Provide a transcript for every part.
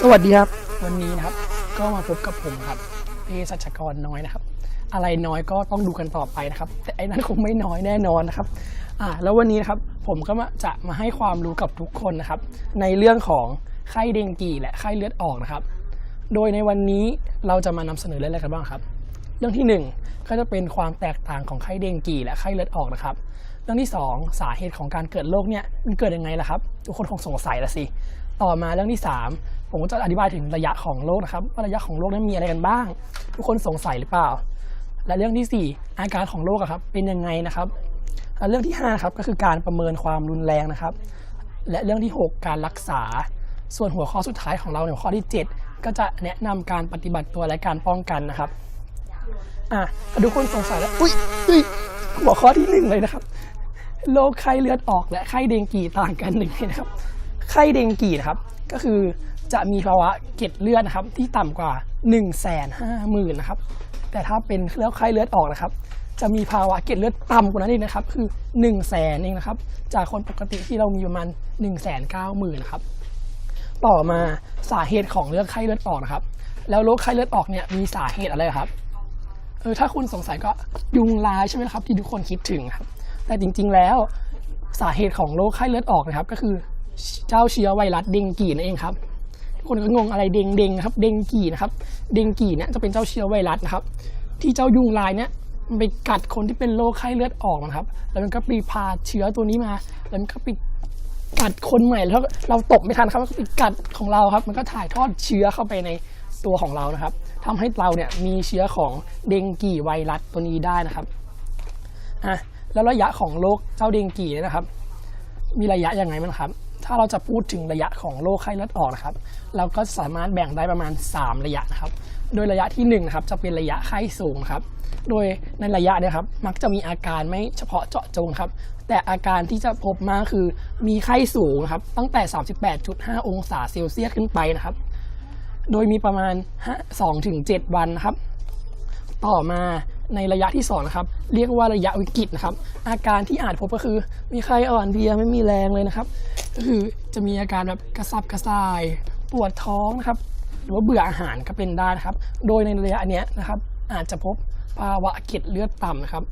สวัสดีครับ วันนี้นะครับ ก็มาพบกับผมครับเภสัชกรน้อยนะครับ อะไรน้อยก็ต้องดูกันต่อไปนะครับ แต่ไอ้นั้นคงไม่น้อยแน่นอนนะครับอ่าแล้ววันนี้นะครับผมก็มาจะมาให้ความรู้กับทุกคนนะครับ ในเรื่องของไข้เดงกีและไข้เลือดออกนะครับ โดยในวันนี้เราจะมานำเสนอเรื่องอะไรกันบ้างครับ เรื่องที่หนึ่งก็จะเป็นความแตกต่างของไข้เดงกีและไข้เลือดออกนะครับ เรื่องที่สองสาเหตุของการเกิดโรคเนี่ยมันเกิดยังไงล่ะครับ ทุกคนคงสงสัยละสิ ต่อมาเรื่องที่สามผมก็จะอธิบายถึงระยะของโรคนะครับว่าระยะของโรคนั้นมีอะไรกันบ้าง ทุกคนสงสัยหรือเปล่า และเรื่องที่สี่อาการของโรคอะครับเป็นยังไงนะครับและเรื่องที่ห้าครับก็คือการประเมินความรุนแรงนะครับ และเรื่องที่หกการรักษา ส่วนหัวข้อสุดท้ายของเราในยข้อที่เจ็ดก็จะแนะนำการปฏิบัติตัวและการป้องกันนะครับอะทุกคนสงสัยแล้วอุ้ยอุ้ยหัวข้อที่หนึ่งเลยนะครับ โรคไข้เลือดออกและไข้เดงกีต่างกันหนึ่งนะครับ ไข้เดงกีนะครับ ก็คือจะมีภาวะเกล็ดเลือดนะครับที่ต่ำกว่า 1 5 0 0 0 0นะครับ แต่ถ้าเป็นแล้วไข้เลือดออกนะครับ จะมีภาวะเกล็ดเลือดต่ำกว่านั้นเองนะครับ คือ 1 0 0 0 0แสนเองนะครับ จากคนปกติที่เรามีประมาณ 1 9 0 0 0 0นะครับ ต่อมาสาเหตุของเรื่องไข้เลือดออกนะครับ แล้วโรคไข้เลือดออกเนี่ยมีสาเหตุอะไรครับ เออถ้าคุณสงสัยก็ยุงลายใช่ไหมครับที่ทุกคนคิดถึงครับ แต่จริง ๆ แล้วสาเหตุของโรคไข้เลือดออกนะครับ ก็คือเจ้าเชื้อไวรัสเดงกีนั่นเองครับคนก็งงอะไรเดงเดงครับเดงกีนะครับเดงกีเนี่ยจะเป็นเจ้าเชื้อไวรัสนะครับ ที่เจ้ายุงลายเนี่ยมันไปกัดคนที่เป็นโรคไข้เลือดออกนะครับ แล้วมันก็ไปพาเชื้อตัวนี้มา แล้วมันก็ไปกัดคนใหม่แล้วเราตบไม่ทันครับมันก็ไปกัดของเราครับ มันก็ถ่ายทอดเชื้อเข้าไปในตัวของเรานะครับทำให้เราเนี่ยมีเชื้อของเดงกีไวรัสตัวนี้ได้นะครับอะ แล้วระยะของโรคเจ้าเดงกีเนี่ยนะครับ มีระยะยังไงมั้งครับ ถ้าเราจะพูดถึงระยะของโรคไข้เลือดออกนะครับ เราก็สามารถแบ่งได้ประมาณ 3 ระยะนะครับ โดยระยะที่1นะครับจะเป็นระยะไข้สูงครับ โดยในระยะนี้ครับมักจะมีอาการไม่เฉพาะเจาะจงครับ แต่อาการที่จะพบมากคือมีไข้สูงครับตั้งแต่ 38.5 องศาเซลเซียสขึ้นไปนะครับ โดยมีประมาณ2ถึง7วันนะครับ ต่อมา ในระยะที่2นะครับเรียกว่าระยะวิกฤตนะครับ อาการที่อาจพบก็คือ มีไข้อ่อนเพลียไม่มีแรงเลยนะครับ ก็คือจะมีอาการแบบกระสับกระส่าย ปวดท้องนะครับ หรือว่าเบื่ออาหารก็เป็นได้นะครับ โดยในระยะเนี้ยนะครับ อาจจะพบภาวะเกล็ดเลือดต่ำนะครับ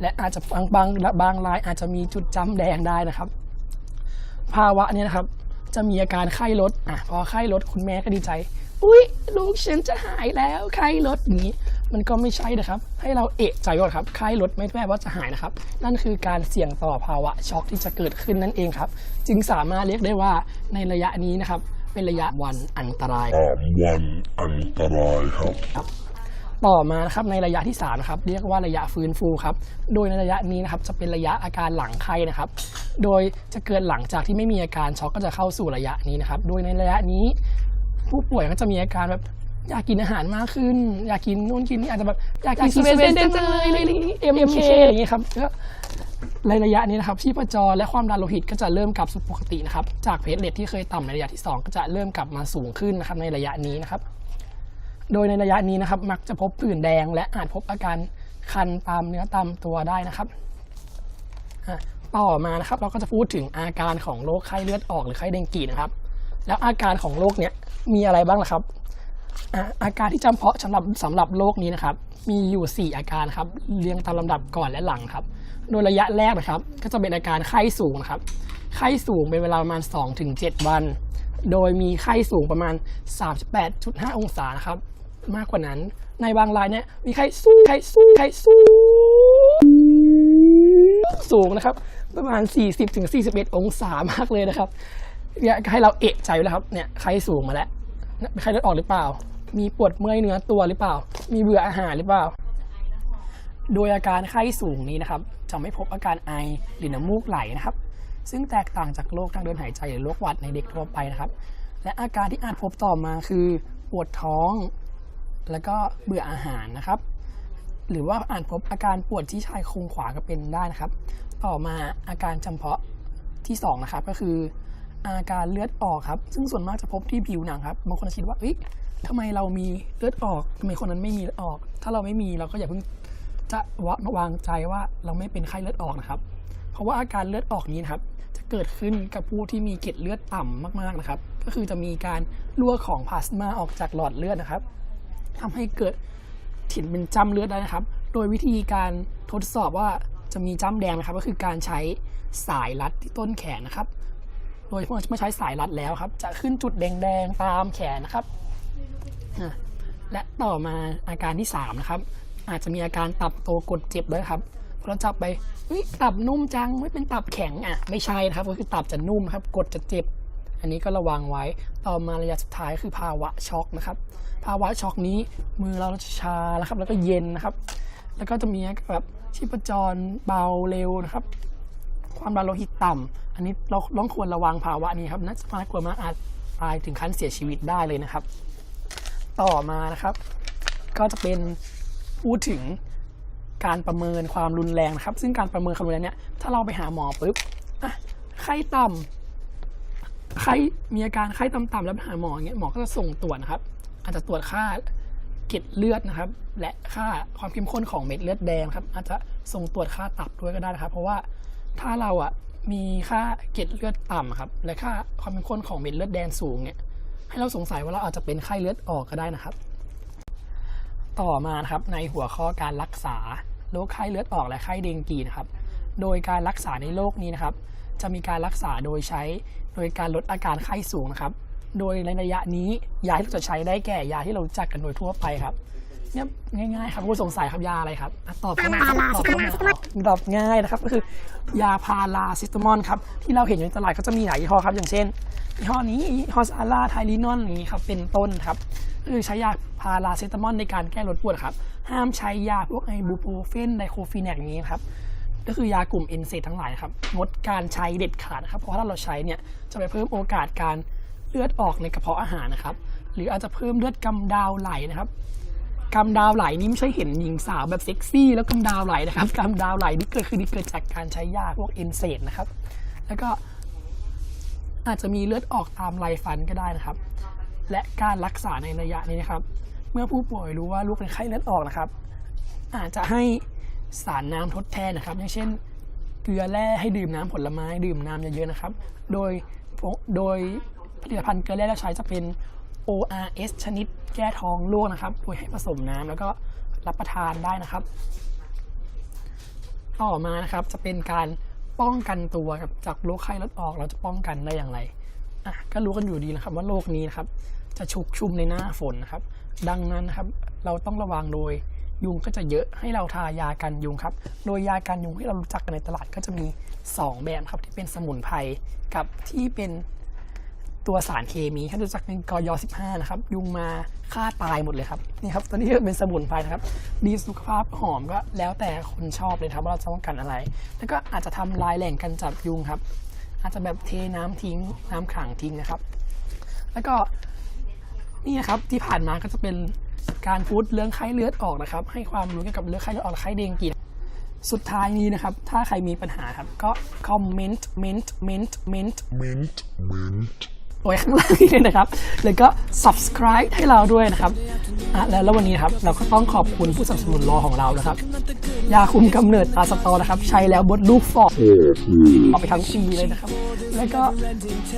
และอาจจะบางบางบางรายอาจจะมีจุดจำแดงได้นะครับ ภาวะเนี้ยนะครับ จะมีอาการไข้ลดอะพอไข้ลดคุณแม่ก็ดีใจ อุ้ยลูกฉันจะหายแล้วไข้ลดอย่างนี้ มันก็ไม่ใช่นะครับ ให้เราเอะใจก่อนครับไข้ลดไม่แปลว่าจะหายนะครับ นั่นคือการเสี่ยงต่อภาวะช็อกที่จะเกิดขึ้นนั่นเองครับ จึงสามารถเรียกได้ว่าในระยะนี้นะครับ เป็นระยะวันอันตรายสามวันอันตรายครับ ต่อมานะครับในระยะที่3นะครับเรียกว่าระยะฟื้นฟูครับ โดยในระยะนี้นะครับจะเป็นระยะอาการหลังไข้นะครับ โดยจะเกิดหลังจากที่ไม่มีอาการช็อกก็จะเข้าสู่ระยะนี้นะครับ โดยในระยะนี้ผู้ป่วยก็จะมีอาการแบบ อยากกินอาหารมากขึ้น อยากกินนู่นกินนี่อาจจะแบบอยากกินสเวนเซนจังเลยอะไรอย่างนี้เอ็มเคอะไรอย่างนี้ครับก็ในระยะนี้นะครับชีพจรและความดันโลหิตก็จะเริ่มกลับสู่ปกตินะครับ จากเพลทเลทที่เคยต่ำในระยะที่ 2 ก็จะเริ่มกลับมาสูงขึ้นนะครับในระยะนี้นะครับ โดยในระยะนี้นะครับ มักจะพบผื่นแดง และอาจพบอาการคันตามเนื้อตามตัวได้นะครับอะต่อมานะครับ เราก็จะพูดถึงอาการของโรคไข้เลือดออกหรือไข้เดงกีนะครับ แล้วอาการของโรคเนี้ยมีอะไรบ้างล่ะครับ อาการที่จำเพาะสำหรับสำหรับโรคนี้นะครับ มีอยู่ 4 อาการครับเรียงตามลำดับก่อนและหลังครับ โดยระยะแรกนะครับ ก็จะเป็นอาการไข้สูงนะครับ ไข้สูงเป็นเวลาประมาณ 2-7 วัน โดยมีไข้สูงประมาณ 38.5 องศานะครับ มากกว่านั้น ในบางรายเนี่ยมีไข้สูงไข้สูงไข้สูงสูงนะครับ ประมาณ 40-41 องศามากเลยนะครับเนี่ยให้เราเอะใจแล้วครับเนี่ยไข้สูงมาแล้ว เป็นไข้เลือดออกหรือเปล่า มีปวดเมื่อยเนื้อตัวหรือเปล่า มีเบื่ออาหารหรือเปล่า โดยอาการไข้สูงนี้นะครับจะไม่พบอาการไอหรือน้ำมูกไหลนะครับ ซึ่งแตกต่างจากโรคทางเดินหายใจหรือโรคหวัดในเด็กทั่วไปนะครับ และอาการที่อาจพบต่อมาคือปวดท้อง แล้วก็เบื่ออาหารนะครับ หรือว่าอาจพบอาการปวดที่ชายโครงขวาก็เป็นได้นะครับ ต่อมาอาการจำเพาะที่สองนะครับก็คือ อาการเลือดออกครับ ซึ่งส่วนมากจะพบที่ผิวหนังครับบางคนจะคิดว่าเอ๊ะทำไมเรามีเลือดออกทำไมคนนั้นไม่มีเลือดออก ถ้าเราไม่มีเราก็อย่าเพิ่งจะวะวางใจว่าเราไม่เป็นไข้เลือดออกนะครับ เพราะว่าอาการเลือดออกนี้นะครับจะเกิดขึ้นกับผู้ที่มีเกล็ดเลือดต่ำมากๆนะครับ ก็คือจะมีการรั่วของพลาสมาออกจากหลอดเลือดนะครับทำให้เกิดถิ่นเป็นจ้ำเลือดได้นะครับ โดยวิธีการทดสอบว่าจะมีจ้ำแดงนะครับ ก็คือการใช้สายรัดที่ต้นแขนนะครับ โดยเมื่อใช้สายรัดแล้วครับ จะขึ้นจุดแดงๆตามแขนนะครับ และต่อมาอาการที่3นะครับ อาจจะมีอาการตับโตกดเจ็บด้วยครับพอเราจับไปเฮ้ยตับนุ่มจังไม่เป็นตับแข็งอะไม่ใช่นะครับก็คือตับจะนุ่มครับ กดจะเจ็บ อันนี้ก็ระวังไว้ ต่อมาระยะสุดท้ายคือภาวะช็อกนะครับ ภาวะช็อกนี้มือเราจะชาแล้วครับ แล้วก็เย็นนะครับ แล้วก็จะมีแบบชีพจรเบาเร็วนะครับ ความดันโลหิตต่ำอันนี้เราต้องควรระวังภาวะนี้ครับน่าจะมากกว่ามาอาจตายถึงขั้นเสียชีวิตได้เลยนะครับ ต่อมานะครับ ก็จะเป็นพูดถึงการประเมินความรุนแรงนะครับ ซึ่งการประเมินความรุนแรงเนี่ยถ้าเราไปหาหมอปุ๊บอะไข้ต่ำไข้มีอาการไข้ต่ำๆแล้วไปหาหมออย่างเงี้ยหมอก็จะส่งตรวจนะครับ อาจจะตรวจค่าเกล็ดเลือดนะครับ และค่าความเข้มข้นของเม็ดเลือดแดงครับ อาจจะส่งตรวจค่าตับด้วยก็ได้นะครับ เพราะว่า ถ้าเราอะมีค่าเกล็ดเลือดต่ำครับ และค่าความเข้มข้นของเม็ดเลือดแดงสูงเนี่ย ให้เราสงสัยว่าเราอาจจะเป็นไข้เลือดออกก็ได้นะครับ ต่อมาครับในหัวข้อการรักษาโรคไข้เลือดออกและไข้เดงกีนะครับ โดยการรักษาในโรคนี้นะครับ จะมีการรักษาโดยใช้โดยการลดอาการไข้สูงนะครับ โดยในระยะนี้ยาที่เราจะใช้ได้แก่ยาที่เราจักกันโดยทั่วไปครับ เนี่ยง่ายๆครับผู้สงสัยครับยาอะไรครับอะตอบเข้ามาครับตอบเข้ามาตอบง่ายนะครับก็คือยาพาราซิสตามอลครับที่เราเห็นอยู่ในตลาดก็จะมีหลายยี่ห้อครับ อย่างเช่นยี่ห้อนี้ยี่ห้อซาร่าไทลินอนอย่างนี้ครับเป็นต้นครับคือใช้ยาพาราเซตามอลในการแก้ลดปวดครับ ห้ามใช้ยาพวกไอบูโปรเฟนไดโคฟีแนกอย่างนี้ครับ ก็คือยากลุ่มเอนเซทั้งหลายนะครับ งดการใช้เด็ดขาดนะครับ เพราะว่าถ้าเราใช้เนี่ยจะไปเพิ่มโอกาสการเลือดออกในกระเพาะอาหารนะครับ หรืออาจจะเพิ่มเลือดกำดาวไหลนะครับ กำดาวไหลนี่ไม่ใช่เห็นหญิงสาวแบบเซ็กซี่ แล้วกำดาวไหลนะครับกำดาวไหลนี่เกิดคือนี่เกิดจากการใช้ยาพวกเอนเซนะครับ แล้วก็อาจจะมีเลือดออกตามไรฟันก็ได้นะครับ และการรักษาในระยะนี้นะครับ เมื่อผู้ป่วยรู้ว่าลูกเป็นไข้เลือดออกนะครับ อาจจะให้สารน้ำทดแทนนะครับ อย่างเช่น เกลือแร่ให้ดื่มน้ำผลไม้ดื่มน้ำเยอะๆนะครับ โดยโดยผลิตภัณฑ์เกลือแร่ที่ใช้จะเป็น ORS ชนิดแก้ท้องร่วงนะครับ โดยให้ผสมน้ำแล้วก็รับประทานได้นะครับ ต่อมานะครับจะเป็นการป้องกันตัวกับจากโรคไข้เลือดออกเราจะป้องกันได้อย่างไรอะก็รู้กันอยู่ดีนะครับว่าโรคนี้นะครับ จะชุกชุมในหน้าฝนนะครับ ดังนั้นนะครับ เราต้องระวังโดยยุงก็จะเยอะให้เราทายากันยุงครับ โดยยากันยุงที่เรารู้จักกันในตลาดก็จะมี 2 แบบครับที่เป็นสมุนไพรกับที่เป็น ตัวสารเคมีถ้ารู้จักในกย15 นะครับ ยุงมาฆ่าตายหมดเลยครับนี่ครับตัวนี้เป็นสมุนไพรนะครับ ดีสุขภาพหอมก็แล้วแต่คนชอบเลยครับว่าเราต้องการอะไร แล้วก็อาจจะทำลายแหล่งกันจับยุงครับ อาจจะแบบเทน้ำทิ้งน้ำขังทิ้งนะครับ แล้วก็นี่นะครับที่ผ่านมาก็จะเป็นการพูดเรื่องไข้เลือดออกนะครับ ให้ความรู้เกี่ยวกับเรื่องไข้เลือดออกไข้เดงกีสุดท้ายนี้นะครับ ถ้าใครมีปัญหาครับ ก็คอมเมนต์ เมนต์ เมนต์ เมนต์ mint mint โอ้ยข้างล่างนี้เลยนะครับ แล้วก็ subscribe ให้เราด้วยนะครับอะแล้วแล้ววันนี้นะครับเราก็ต้องขอบคุณผู้สนับสนุนรอของเรานะครับ ยาคุมกำเนิดอาสตอนะครับ ใช้แล้วบดลูกฟอกเอาไปทั้งปีเลยนะครับ แล้วก็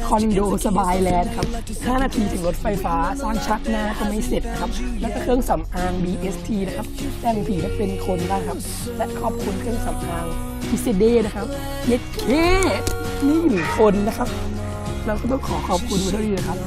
คอนโดสบายแลนด์ครับ 5 นาทีถึงรถไฟฟ้า สร้างชักหน้าก็ไม่เสร็จนะครับ แล้วก็เครื่องสำอาง BST นะครับแต่งผีให้เป็นคนได้ครับ และขอบคุณเครื่องสำอางพิเศษเดนะครับเย็ดเคนี่หนึ่งคนนะครับ เราก็ต้องขอขอบคุณไว้ด้วยนะครับ